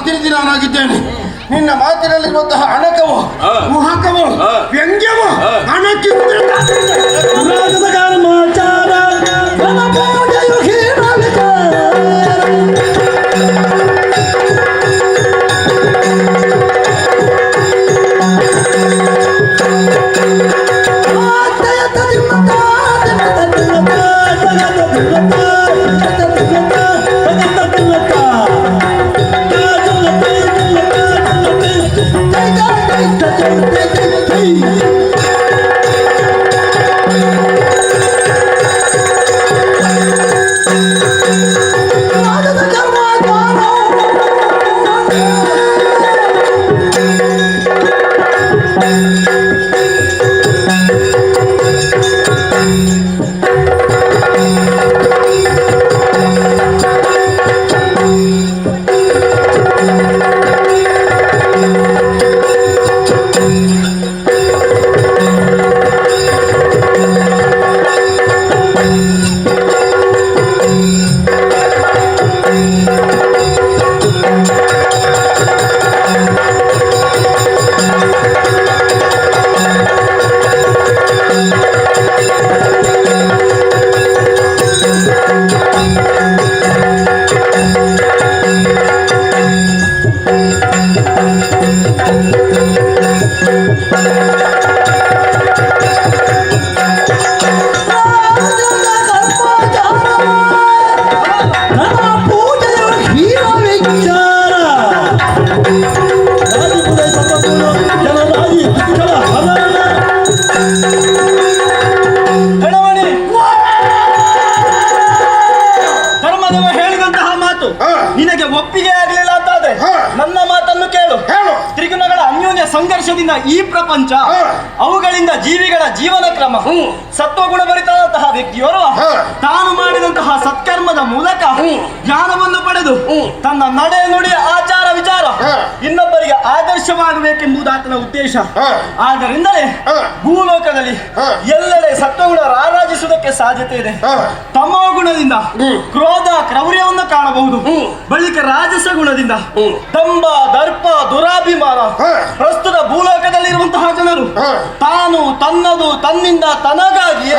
ಪ್ರತಿನಿಧಿ ನಾನಾಗಿದ್ದೇನೆ ನಿನ್ನ ಮಾತಿನಲ್ಲಿರುವಂತಹ ಅಣಕವು. ಮುಹಕವು. ವ್ಯಂಗ್ಯವು ಹಾ. ಸಂಘರ್ಷದಿಂದ ಈ ಪ್ರಪಂಚ. ಅವುಗಳಿಂದ ಜೀವಿಗಳ ಜೀವನ ಕ್ರಮ ಸತ್ವ ಸತ್ವಗುಣ ಭರಿತವಾದಂತಹ ವ್ಯಕ್ತಿಯವರು ತಾನು ಮಾಡಿದಂತಹ ಸತ್ಕರ್ಮದ ಮೂಲಕ ಜ್ಞಾನವನ್ನು ಪಡೆದು ತನ್ನ ನಡೆ ನುಡಿ ಆಚಾರ ವಿಚಾರ ಇನ್ನೊಬ್ಬರಿಗೆ ಆದರ್ಶವಾಗಬೇಕೆಂಬುದು ಆತನ ಉದ್ದೇಶ. ಆದ್ದರಿಂದಲೇ ಭೂಲೋಕದಲ್ಲಿ. ಎಲ್ಲೆಡೆ ಸತ್ವಗುಣ ರಾರಾಜಿಸುವುದಕ್ಕೆ ಸಾಧ್ಯತೆ ಇದೆ. ತಮ್ಮ ಗುಣದಿಂದ ಕ್ರೋಧ ಕ್ರೌರ್ಯವನ್ನು ಕಾಣಬಹುದು. ಬಳಿಕ ರಾಜಸ ಗುಣದಿಂದ ದಂಬ ದರ್ಪ ದುರಾಭಿಮಾನ. ಪ್ರಸ್ತುತ ಭೂಲೋಕದಲ್ಲಿರುವಂತಹ ಜನರು ತಾನು ತನ್ನದು ತನ್ನಿಂದ ತನಗಾಗಿ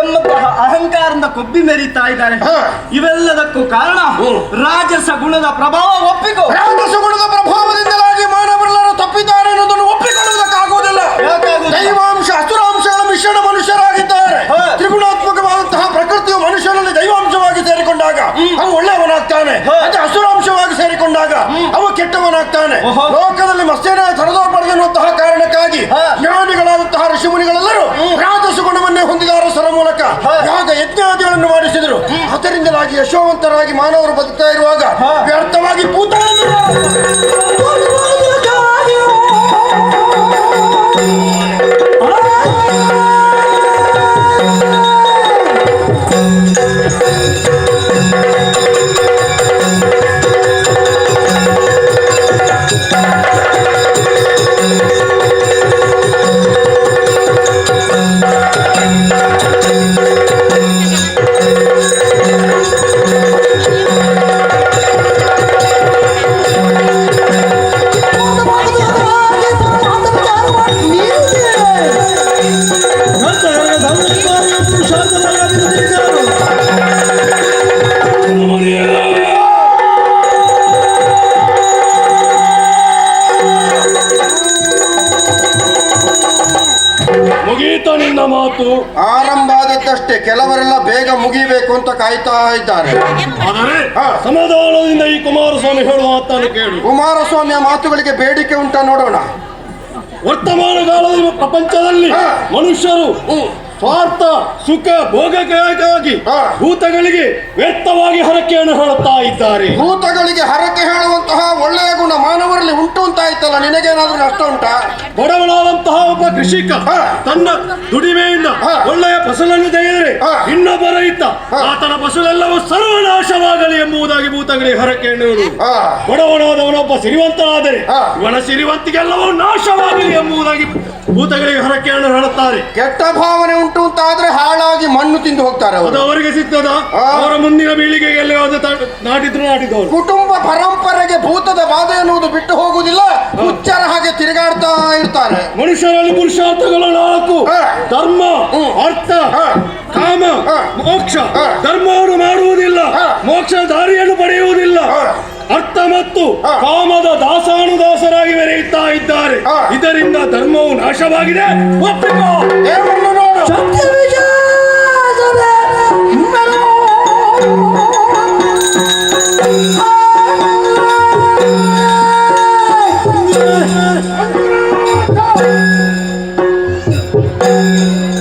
ಎಂಬಂತಹ ಅಹಂಕಾರದಿಂದ ಕೊಬ್ಬಿ ಮೆರೀತಾ ಇದ್ದಾರೆ. ಇವೆಲ್ಲದಕ್ಕೂ ಕಾರಣ ರಾಜಸ ಗುಣದ ಪ್ರಭಾವ ಒಪ್ಪಿಕೋ. ರಾಜಸಗುಣದ ಸೇರಿಕೊಂಡಾಗ ಅವ ಕೆಟ್ಟವನಾಗ್ತಾನೆ. ಲೋಕದಲ್ಲಿ ಲೋಕದಲ್ಲಿ ಮಸ್ತೇನ ತರದೋಪಡೆದಿರುವಂತಹ ಕಾರಣಕ್ಕಾಗಿ. ಜ್ಞಾನಿಗಳಾದಂತಹ ಋಷಿಮುನಿಗಳೆಲ್ಲರೂ ರಾಜಸುಗುಣವನ್ನೇ ಹೊಂದಿದಾರಸರ ಮೂಲಕ ಹಾ. ಯಾಗ ಯಜ್ಞಾದಿಗಳನ್ನು ಮಾಡಿಸಿದರು. ಅದರಿಂದಲಾಗಿ ಯಶೋವಂತರಾಗಿ ಮಾನವರು ಬದುಕ್ತಾ ಇರುವಾಗ ವ್ಯರ್ಥವಾಗಿ ಪೂತ ಮುಗಿಬೇಕು ಅಂತ ಕಾಯ್ತಾ ಇದ್ದಾರೆ. ಆದರೆ. ಸಮಾಧಾನದಿಂದ ಈ ಕುಮಾರಸ್ವಾಮಿ ಹೇಳುವ ಮಾತನ್ನು ಕೇಳು. ಕುಮಾರಸ್ವಾಮಿಯ ಮಾತುಗಳಿಗೆ ಬೇಡಿಕೆ ಉಂಟಾ ನೋಡೋಣ. ವರ್ತಮಾನ ಕಾಲದ ಪ್ರಪಂಚದಲ್ಲಿ. ಮನುಷ್ಯರು ಸ್ವಾರ್ಥ ಸುಖ ಭೋಗಕ್ಕಾಗಿ ಭೂತಗಳಿಗೆ ವ್ಯರ್ಥವಾಗಿ ಹರಕೆಯನ್ನು ಹೇಳುತ್ತಾ ಇದ್ದಾರೆ. ಭೂತಗಳಿಗೆ ಹರಕೆ ಹೇಳುವಂತಹ ಒಳ್ಳೆಯ ಗುಣ ಮಾನವರಲ್ಲಿ ಆಯ್ತಲ್ಲ ನಿನಗೇನಾದ್ರೂ ನಷ್ಟ ಉಂಟಾ ಬಡವನಾದಂತಹ ಒಬ್ಬ ಕೃಷಿಕ. ತನ್ನ ದುಡಿಮೆಯಿಂದ. ಒಳ್ಳೆಯ ಫಸಲನ್ನು ತೆಗೆದರೆ. ಇನ್ನೊಬ್ಬ ರೈತ. ಆತನ ಫಸಲೆಲ್ಲವೂ ಸರ್ವನಾಶವಾಗಲಿ ಎಂಬುದಾಗಿ ಭೂತಗಳಿಗೆ ಹರಕೆ ಹಾ. ಬಡವನಾದವನೊಬ್ಬ ಸಿರಿವಂತನಾದರೆ ಆದರೆ ಇವನ ಸಿರಿವಂತಿಗೆಲ್ಲವೂ ನಾಶವಾಗಲಿ ಎಂಬುದಾಗಿ ಭೂತಗಳಿಗೆ ಹರಕೆಯನ್ನು ಹೇಳುತ್ತಾರೆ ಕೆಟ್ಟ ಭಾವನೆ ಉಂಟು ಅಂತ ತಿಂದು ಹೋಗ್ತಾರೆ ಅದು ಅವರು ಅವರಿಗೆ ಸಿಗ್ತದ ಆ. ಅವರ ಮುಂದಿನ ಬೀಳಿಗೆಯಲ್ಲಿ ಎಲ್ಲಿ ಅದು ತ- ನಾಟಿದ್ರು ನಾಟಿದವರು ಕುಟುಂಬ ಪರಂಪರೆಗೆ ಭೂತದ ಬಾಧೆ ಎನ್ನುವುದು ಬಿಟ್ಟು ಹೋಗುವುದಿಲ್ಲ ಹುಚ್ಚರ ಹಾಗೆ ತಿರುಗಾಡ್ತಾ ಇರ್ತಾರೆ ಮನುಷ್ಯರಲ್ಲಿ ಪುರುಷಾರ್ಥಗಳು ನಾಲ್ಕು. ಧರ್ಮ ಹ್ಮ್. ಅರ್ಥ. ಕಾಮ. ಮೋಕ್ಷ. ಧರ್ಮವನ್ನು ಮಾಡುವುದಿಲ್ಲ ಹಾ. ಮೋಕ್ಷ ದಾರಿಯನ್ನು ಪಡೆಯುವುದಿಲ್ಲ. ಅರ್ಥ ಮತ್ತು ಆ. ಕಾಮದ ದಾಸಾನುದಾಸರಾಗಿ ಮೆರೆಯುತ್ತಾ ಇದ್ದಾರೆ. ಇದರಿಂದ ಧರ್ಮವು ನಾಶವಾಗಿದೆ ಒಪ್ಪಿಕೋ ದೇವರನ್ನು ನೋಡು ಪರಭಕ್ತರ ¡Gracias!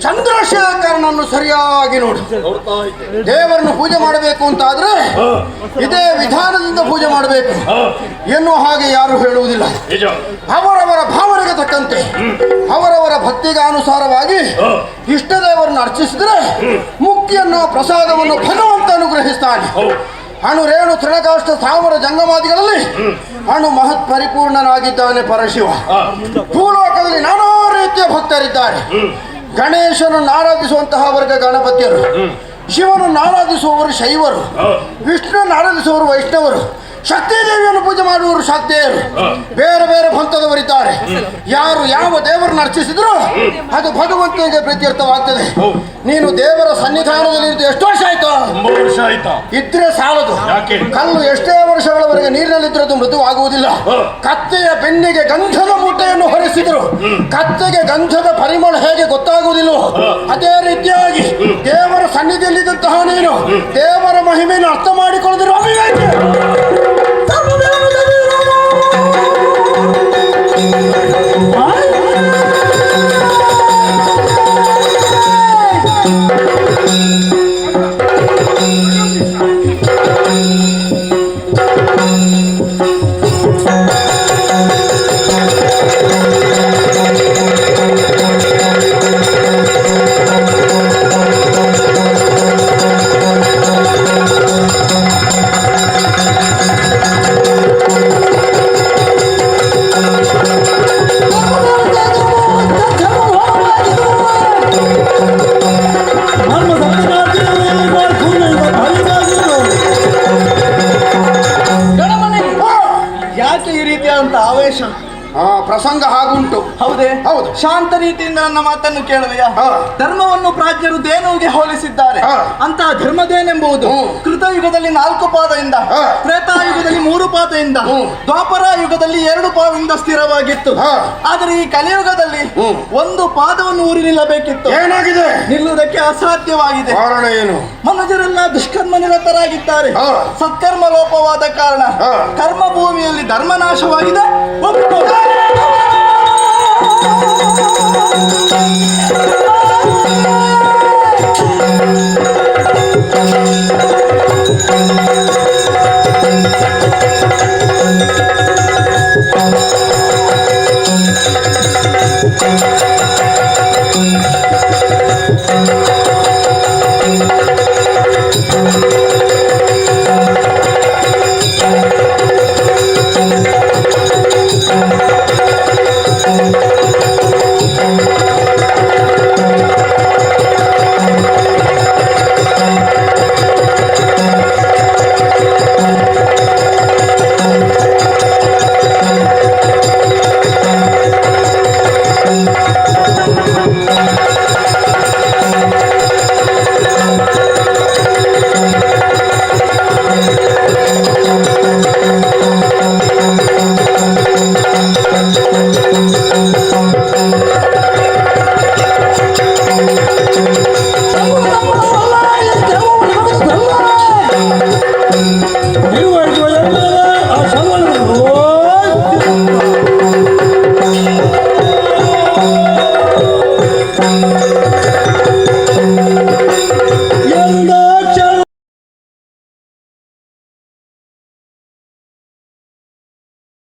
ಚಂದ್ರಶೇಖರನನ್ನು ಸರಿಯಾಗಿ ನೋಡಿ. ದೇವರನ್ನು ಪೂಜೆ ಮಾಡಬೇಕು ಅಂತ ಆದ್ರೆ ಇದೇ ವಿಧಾನದಿಂದ ಪೂಜೆ ಮಾಡಬೇಕು. ಎನ್ನುವ ಹಾಗೆ ಯಾರು ಹೇಳುವುದಿಲ್ಲ. ಅವರವರ ಭಾವನೆಗೆ ತಕ್ಕಂತೆ. ಅವರವರ ಭಕ್ತಿಗೆ ಅನುಸಾರವಾಗಿ ಆ. ಇಷ್ಟ ದೇವರನ್ನು ಅರ್ಚಿಸಿದ್ರೆ ಮುಕ್ತಿಯನ್ನು ಪ್ರಸಾದವನ್ನು ಭಗವಂತ ಅನುಗ್ರಹಿಸ್ತಾನೆ. ಅಣು ರೇಣು ತೃಣಕಾಷ್ಟ ಸ್ಥಾವರ ಜಂಗಮಾದಿಗಳಲ್ಲಿ ಅಣು ಮಹತ್ ಪರಿಪೂರ್ಣನಾಗಿದ್ದಾನೆ ಪರಶಿವ. ಭೂಲೋಕದಲ್ಲಿ ನಾನಾ ರೀತಿಯ ಭಕ್ತರಿದ್ದಾರೆ. ಗಣೇಶನನ್ನು ಆರಾಧಿಸುವಂತಹ ವರ್ಗ ಗಣಪತಿಯರು. ಶಿವನನ್ನು ಆರಾಧಿಸುವವರು ಶೈವರು. ವಿಷ್ಣುವನ್ನು ಆರಾಧಿಸುವವರು ವೈಷ್ಣವರು. ಶಕ್ತಿ ದೇವಿಯನ್ನು ಪೂಜೆ ಮಾಡುವವರು ಶಾಕ್ತೇಯರು. ಬೇರೆ ಬೇರೆ ಪಂಥದವರಿದ್ದಾರೆ ಯಾರು ಯಾವ ದೇವರನ್ನು ಅರ್ಚಿಸಿದ್ರು ಅದು ಭಗವಂತನಿಗೆ ಪ್ರೀತ್ಯರ್ಥವಾಗ್ತದೆ. ನೀನು ದೇವರ ಸನ್ನಿಧಾನದಲ್ಲಿ ಎಷ್ಟು ವರ್ಷ ಆಯ್ತು? ವರ್ಷ ಆಯ್ತಾ? ಇದ್ರೆ ಸಾಲದು. ಕಲ್ಲು ಎಷ್ಟೇ ವರ್ಷಗಳವರೆಗೆ ನೀರಿನಲ್ಲಿದ್ರೆ ಅದು ಮೃದುವಾಗುವುದಿಲ್ಲ ಕತ್ತೆಯ ಬೆನ್ನಿಗೆ ಗಂಧದ ಮೂಟೆಯನ್ನು ಹೊರಿಸಿದ್ರು. ಕತ್ತೆಗೆ ಗಂಧದ ಪರಿಮಳ ಹೇಗೆ ಗೊತ್ತಾಗುವುದಿಲ್ಲ ಅದೇ ರೀತಿಯಾಗಿ ದೇವರ ಸನ್ನಿಧಿಯಲ್ಲಿದ್ದಂತಹ ನೀನು ದೇವರ ಮಹಿಮೆಯನ್ನು ಅರ್ಥ ಮಾಡಿಕೊಳ್ಳದಿರುವ ಅವಿವೇಕಿ. ಆ ಹಾಗುಂಟು ಹೌದೇ ಹೌದು. ಶಾಂತ ರೀತಿಯಿಂದ ನನ್ನ ಮಾತನ್ನು ಕೇಳುವೆಯಾ. ಧರ್ಮವನ್ನು ಪ್ರಾಜ್ಞರು ದೇನುವಿಗೆ ಹೋಲಿಸಿದ್ದಾರೆ. ಅಂತಹ ಧರ್ಮದೇನೆಂಬುದು. ಕೃತಯುಗದಲ್ಲಿ ನಾಲ್ಕು ಪಾದದಿಂದ. ತ್ರೇತಾಯುಗದಲ್ಲಿ ಮೂರು ಪಾದದಿಂದ. ದ್ವಾಪರ ಯುಗದಲ್ಲಿ ಎರಡು ಪಾದದಿಂದ ಸ್ಥಿರವಾಗಿತ್ತು. ಆದರೆ ಈ ಕಲಿಯುಗದಲ್ಲಿ. ಒಂದು ಪಾದವನ್ನು ಊರಿ ನಿಲ್ಲಬೇಕಿತ್ತು ಏನಾಗಿದೆ ನಿಲ್ಲುವುದಕ್ಕೆ ಅಸಾಧ್ಯವಾಗಿದೆ ಕಾರಣ ಏನು ಮನುಜರೆಲ್ಲ ದುಷ್ಕರ್ಮ ನಿರತರಾಗಿದ್ದಾರೆ. ಸತ್ಕರ್ಮ ಲೋಪವಾದ ಕಾರಣ. ಕರ್ಮ ಭೂಮಿಯಲ್ಲಿ ಧರ್ಮ ನಾಶವಾಗಿದೆ ಒಪ್ಪು. ಆ